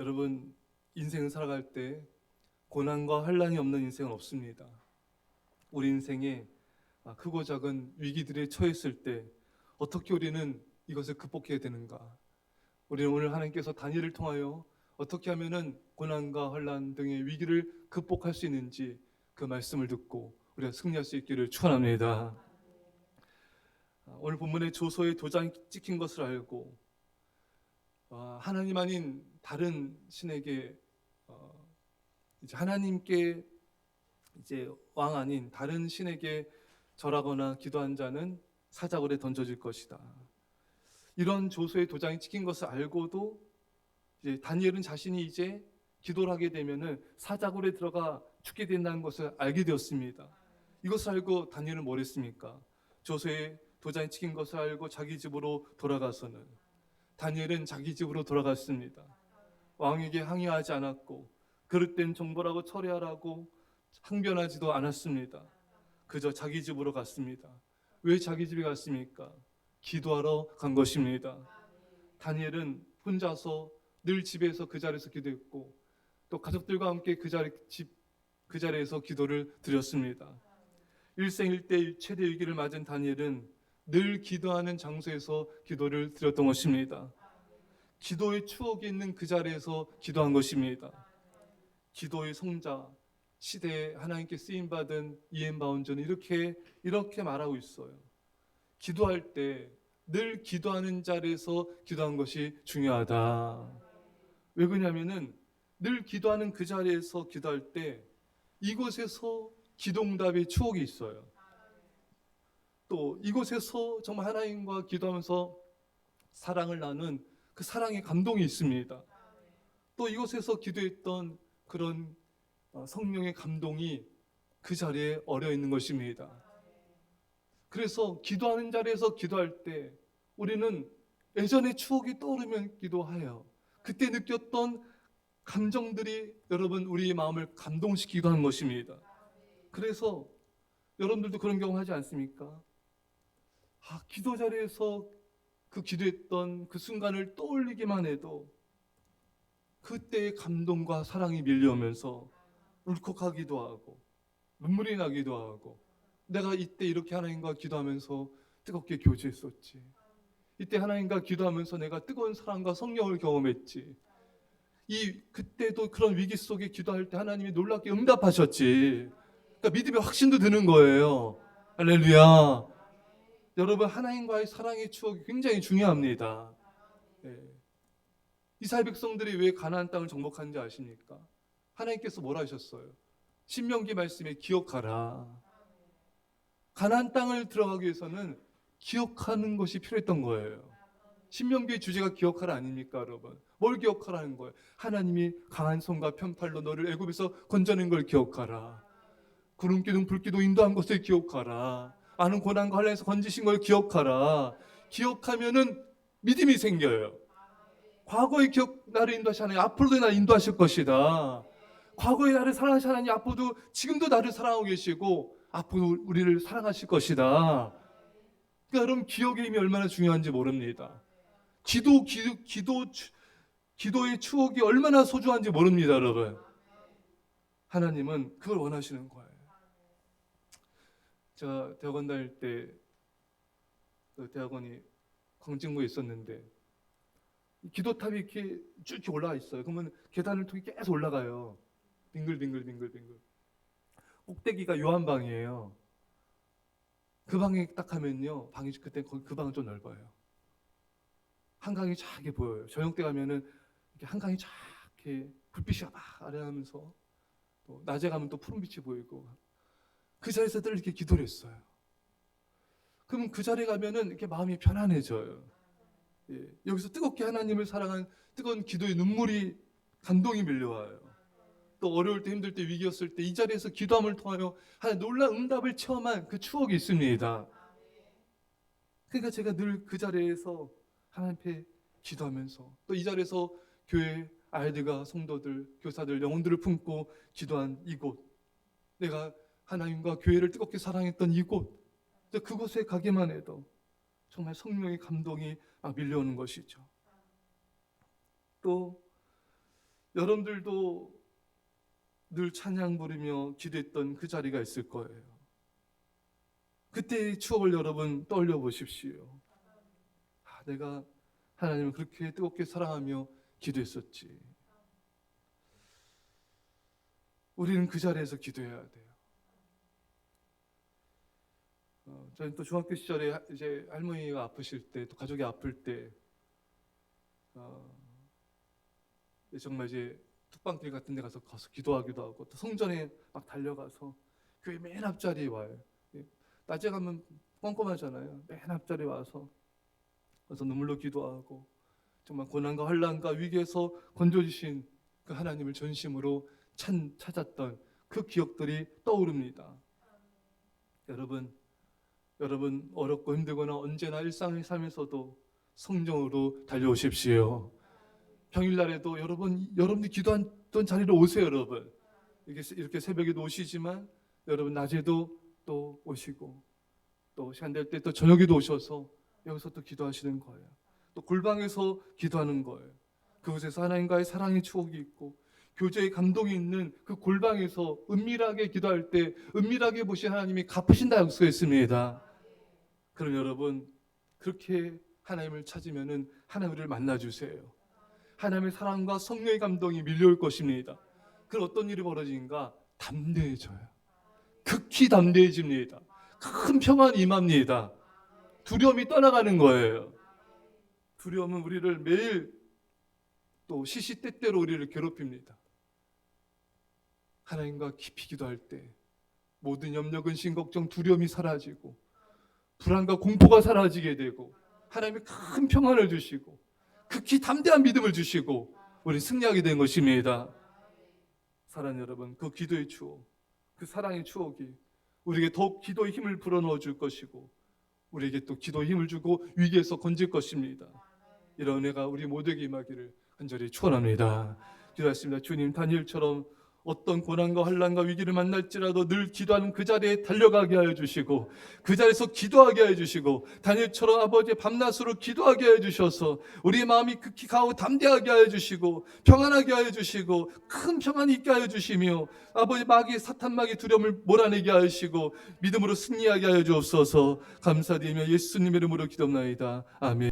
여러분 인생을 살아갈 때 고난과 환란이 없는 인생은 없습니다. 우리 인생에 아, 크고 작은 위기들에 처했을 때 어떻게 우리는 이것을 극복해야 되는가? 우리는 오늘 하나님께서 단위를 통하여 어떻게 하면은 고난과 환란 등의 위기를 극복할 수 있는지 그 말씀을 듣고 우리가 승리할 수 있기를 축원합니다. 아, 오늘 본문의 조소의 도장 찍힌 것을 알고 아, 하나님 아닌 다른 신에게 어, 이제 하나님께 이제 왕 아닌 다른 신에게 절하거나 기도한 자는 사자굴에 던져질 것이다. 이런 조소의 도장이 찍힌 것을 알고도 이제 다니엘은 자신이 이제 기도를 하게 되면은 사자굴에 들어가 죽게 된다는 것을 알게 되었습니다. 이것을 알고 다니엘은 뭘 했습니까? 조소의 도장이 찍힌 것을 알고 자기 집으로 돌아가서는 다니엘은 자기 집으로 돌아갔습니다. 왕에게 항의하지 않았고 그릇된 정보라고 처리하라고 항변하지도 않았습니다. 그저 자기 집으로 갔습니다. 왜 자기 집에 갔습니까? 기도하러 간 것입니다. 다니엘은 혼자서 늘 집에서 그 자리에서 기도했고 또 가족들과 함께 그 자리 집 그 자리에서 기도를 드렸습니다. 일생일대 최대 위기를 맞은 다니엘은 늘 기도하는 장소에서 기도를 드렸던 것입니다. 기도의 추억이 있는 그 자리에서 기도한 것입니다. 기도의 성자 시대에 하나님께 쓰임 받은 이엔 바운저는 이렇게 이렇게 말하고 있어요. 기도할 때 늘 기도하는 자리에서 기도한 것이 중요하다. 왜 그러냐면은 늘 기도하는 그 자리에서 기도할 때 이곳에서 기도응답의 추억이 있어요. 또 이곳에서 정말 하나님과 기도하면서 사랑을 나눈 그 사랑의 감동이 있습니다. 또 이곳에서 기도했던 그런 어, 성령의 감동이 그 자리에 어려 있는 것입니다. 그래서 기도하는 자리에서 기도할 때 우리는 예전의 추억이 떠오르면 기도하여 그때 느꼈던 감정들이 여러분 우리의 마음을 감동시키기도 하는 것입니다. 그래서 여러분들도 그런 경험 하지 않습니까? 아, 기도 자리에서 그 기도했던 그 순간을 떠올리기만 해도 그때의 감동과 사랑이 밀려오면서 울컥하기도 하고 눈물이 나기도 하고 내가 이때 이렇게 하나님과 기도하면서 뜨겁게 교제했었지. 이때 하나님과 기도하면서 내가 뜨거운 사랑과 성령을 경험했지. 이 그때도 그런 위기 속에 기도할 때 하나님이 놀랍게 응답하셨지. 그러니까 믿음의 확신도 드는 거예요. 할렐루야. 여러분 하나님과의 사랑의 추억이 굉장히 중요합니다. 예. 이스라엘 백성들이 왜 가나안 땅을 정복하는지 아십니까? 하나님께서 뭐라 하셨어요? 신명기 말씀에 기억하라. 가나안 땅을 들어가기 위해서는 기억하는 것이 필요했던 거예요. 신명기의 주제가 기억하라 아닙니까, 여러분? 뭘 기억하라는 거예요? 하나님이 강한 손과 편팔로 너를 애굽에서 건져낸 걸 기억하라. 구름 기둥 불 기둥 인도한 것을 기억하라. 많은 고난과 환란에서 건지신 걸 기억하라. 기억하면은 믿음이 생겨요. 과거의 기억 나를 인도하시 하나님 앞으로도 나를 인도하실 것이다. 과거에 나를 사랑하신 하나님 앞으로도 지금도 나를 사랑하고 계시고 앞으로 우리를 사랑하실 것이다. 그러니까 여러분 기억의 힘이 얼마나 중요한지 모릅니다. 기도 기도 기도 추- 기도의 추억이 얼마나 소중한지 모릅니다, 여러분. 하나님은 그걸 원하시는 거예요. 제가 대학원 다닐 때 그 대학원이 광진구에 있었는데 이 기도탑이 이렇게 쭉 올라가 있어요. 그러면 계단을 통해 계속 올라가요. 빙글빙글 빙글빙글. 꼭대기가 요한방이에요. 그 방에 딱 하면요. 방이 그때 그 방은 좀 넓어요. 한강이 쫙게 보여요. 저녁 때 가면은 이렇게 한강이 쫙 이렇게 불빛이 막 아련하면서 또 낮에 가면 또 푸른 빛이 보이고 그 자리에서 늘 이렇게 기도를 했어요. 그러면 그 자리에 가면은 이렇게 마음이 편안해져요. 예, 여기서 뜨겁게 하나님을 사랑한 뜨거운 기도의 눈물이 감동이 밀려와요. 또 어려울 때 힘들 때 위기였을 때 이 자리에서 기도함을 통하여 하나님 놀라운 응답을 체험한 그 추억이 있습니다. 그러니까 제가 늘 그 자리에서 하나님 앞에 기도하면서 또 이 자리에서 교회 아이들과 성도들, 교사들, 영혼들을 품고 기도한 이곳 내가 하나님과 교회를 뜨겁게 사랑했던 이곳 그곳에 가기만 해도 정말 성령의 감동이 막 밀려오는 것이죠. 또 여러분들도 늘 찬양 부르며 기도했던 그 자리가 있을 거예요. 그때의 추억을 여러분 떠올려 보십시오. 아, 내가 하나님을 그렇게 뜨겁게 사랑하며 기도했었지. 우리는 그 자리에서 기도해야 돼요. 어, 저는 또 중학교 시절에 하- 이제 할머니가 아프실 때, 또 가족이 아플 때, 어, 정말 이제 뚝방길 같은 데 가서 가서 기도하기도 하고 또 성전에 막 달려가서 교회 맨 앞자리에 와요. 예. 낮에 가면 껌껌하잖아요. 맨 앞자리에 와서 그래서 눈물로 기도하고 정말 고난과 환란과 위기에서 건져주신 그 하나님을 전심으로 찾, 찾았던 그 기억들이 떠오릅니다. 여러분, 여러분 어렵고 힘들거나 언제나 일상의 삶에서도 성령으로 달려오십시오. 평일날에도 여러분 여러분이 기도했던 자리로 오세요, 여러분. 이렇게 이렇게 새벽에도 오시지만 여러분 낮에도 또 오시고 또 시간 될 때 또 저녁에도 오셔서 여기서 또 기도하시는 거예요. 또 골방에서 기도하는 거예요. 그곳에서 하나님과의 사랑의 추억이 있고 교제의 감동이 있는 그 골방에서 은밀하게 기도할 때 은밀하게 보신 하나님이 갚으신다 약속했습니다. 그럼 여러분 그렇게 하나님을 찾으면은 하나님 우리를 만나 주세요. 하나님의 사랑과 성령의 감동이 밀려올 것입니다. 그럼 어떤 일이 벌어지는가? 담대해져요. 극히 담대해집니다. 큰 평안이 임합니다. 두려움이 떠나가는 거예요. 두려움은 우리를 매일 또 시시때때로 우리를 괴롭힙니다. 하나님과 깊이 기도할 때 모든 염려, 근심, 걱정, 두려움이 사라지고 불안과 공포가 사라지게 되고 하나님이 큰 평안을 주시고 극히 담대한 믿음을 주시고 우리 승리하게 된 것입니다. 사랑 여러분, 그 기도의 추억, 그 사랑의 추억이 우리에게 더욱 기도의 힘을 불어넣어 줄 것이고 우리에게 또 기도의 힘을 주고 위기에서 건질 것입니다. 이런 은혜가 우리 모두에게 임하기를 간절히 축원합니다. 기도하십니다. 주님 다니엘처럼 어떤 고난과 환란과 위기를 만날지라도 늘 기도하는 그 자리에 달려가게 하여 주시고 그 자리에서 기도하게 하여 주시고 다니엘처럼 아버지의 밤낮으로 기도하게 하여 주셔서 우리의 마음이 극히 가고 담대하게 하여 주시고 평안하게 하여 주시고 큰 평안이 있게 하여 주시며 아버지 마귀 사탄 마귀 두려움을 몰아내게 하시고 믿음으로 승리하게 하여 주옵소서 감사드리며 예수님 이름으로 기도합나이다 아멘.